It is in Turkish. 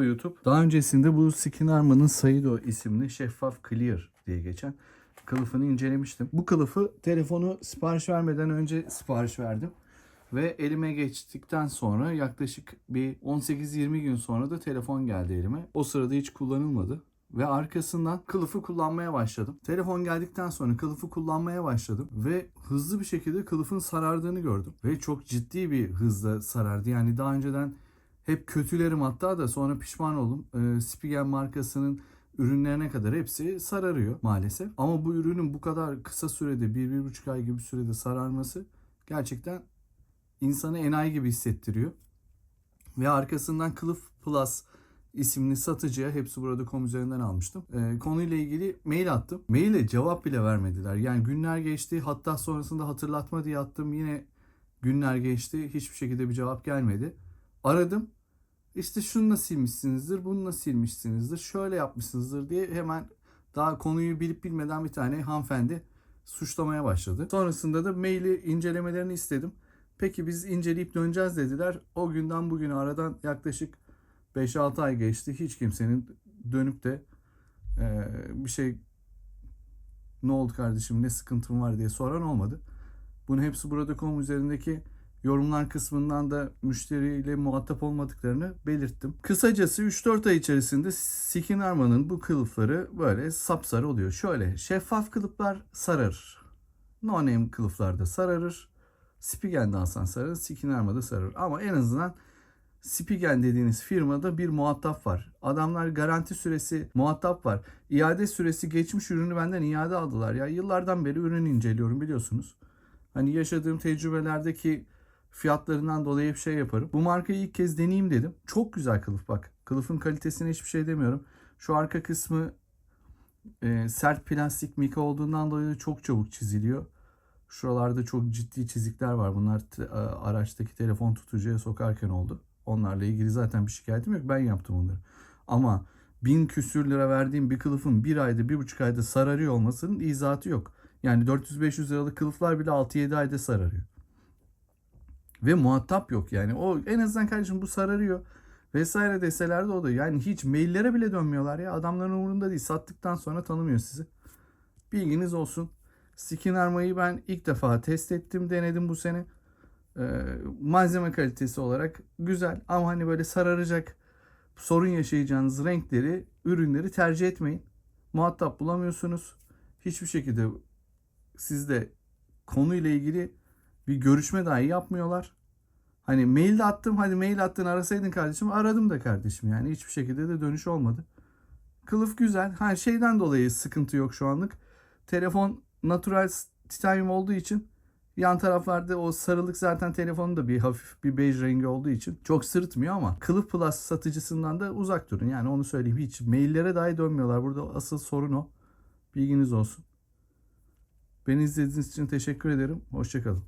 YouTube. Daha öncesinde bu Skin Arma'nın Saido isimli şeffaf clear diye geçen kılıfını incelemiştim. Bu kılıfı telefonu sipariş vermeden önce sipariş verdim. Ve elime geçtikten sonra yaklaşık bir 18-20 gün sonra da telefon geldi elime. O sırada hiç kullanılmadı. Ve arkasından kılıfı kullanmaya başladım. Telefon geldikten sonra kılıfı kullanmaya başladım. Ve hızlı bir şekilde kılıfın sarardığını gördüm. Ve çok ciddi bir hızla sarardı. Yani daha önceden hep kötülerim hatta da sonra pişman oldum. Ee, Spigen markasının ürünlerine kadar hepsi sararıyor maalesef. Ama bu ürünün bu kadar kısa sürede 1-1,5 ay gibi sürede sararması gerçekten insanı enayi gibi hissettiriyor. Ve arkasından Kılıf Plus isimli satıcıya hepsi burada kom üzerinden almıştım. Ee, konuyla ilgili mail attım. Maile cevap bile vermediler. Yani günler geçti. Hatta sonrasında hatırlatma diye attım. Yine günler geçti. Hiçbir şekilde bir cevap gelmedi. Aradım. İşte şunu da silmişsinizdir, bunu da silmişsinizdir, şöyle yapmışsınızdır diye hemen daha konuyu bilip bilmeden bir tane hanımefendi suçlamaya başladı. Sonrasında da maili incelemelerini istedim. Peki biz inceleyip döneceğiz dediler. O günden bugüne aradan yaklaşık 5-6 ay geçti. Hiç kimsenin dönüp de e, bir şey ne oldu kardeşim ne sıkıntın var diye soran olmadı. Bunu hepsi burada.com üzerindeki yorumlar kısmından da müşteriyle muhatap olmadıklarını belirttim. Kısacası 3-4 ay içerisinde Skin Arma'nın bu kılıfları böyle sapsarı oluyor. Şöyle şeffaf kılıflar sararır. No name kılıflar da sararır. Spigen'de alsan sararır, Skin Arma'da sararır. Ama en azından Spigen dediğiniz firmada bir muhatap var. Adamlar garanti süresi muhatap var. İade süresi geçmiş ürünü benden iade aldılar. Ya yıllardan beri ürün inceliyorum biliyorsunuz. Hani yaşadığım tecrübelerdeki fiyatlarından dolayı hep şey yaparım. Bu markayı ilk kez deneyeyim dedim. Çok güzel kılıf bak. Kılıfın kalitesine hiçbir şey demiyorum. Şu arka kısmı e, sert plastik mika olduğundan dolayı çok çabuk çiziliyor. Şuralarda çok ciddi çizikler var. Bunlar a- araçtaki telefon tutucuya sokarken oldu. Onlarla ilgili zaten bir şikayetim yok. Ben yaptım onları. Ama bin küsür lira verdiğim bir kılıfın bir ayda bir buçuk ayda sararıyor olmasının izahatı yok. Yani 400-500 liralık kılıflar bile 6-7 ayda sararıyor. Ve muhatap yok yani. O en azından kardeşim bu sararıyor vesaire deseler de o da yani hiç maillere bile dönmüyorlar ya. Adamların umurunda değil. Sattıktan sonra tanımıyor sizi. Bilginiz olsun. Skin Arma'yı ben ilk defa test ettim, denedim bu sene. Ee, malzeme kalitesi olarak güzel ama hani böyle sararacak, sorun yaşayacağınız renkleri, ürünleri tercih etmeyin. Muhatap bulamıyorsunuz. Hiçbir şekilde sizde konuyla ilgili bir görüşme dahi yapmıyorlar. Hani mail de attım. Hadi mail attın arasaydın kardeşim. Aradım da kardeşim yani. Hiçbir şekilde de dönüş olmadı. Kılıf güzel. Ha şeyden dolayı sıkıntı yok şu anlık. Telefon natural titanyum olduğu için yan taraflarda o sarılık zaten telefonun da bir hafif bir bej rengi olduğu için çok sırıtmıyor ama Kılıf Plus satıcısından da uzak durun. Yani onu söyleyeyim. Hiç maillere dahi dönmüyorlar. Burada asıl sorun o. Bilginiz olsun. Beni izlediğiniz için teşekkür ederim. Hoşçakalın.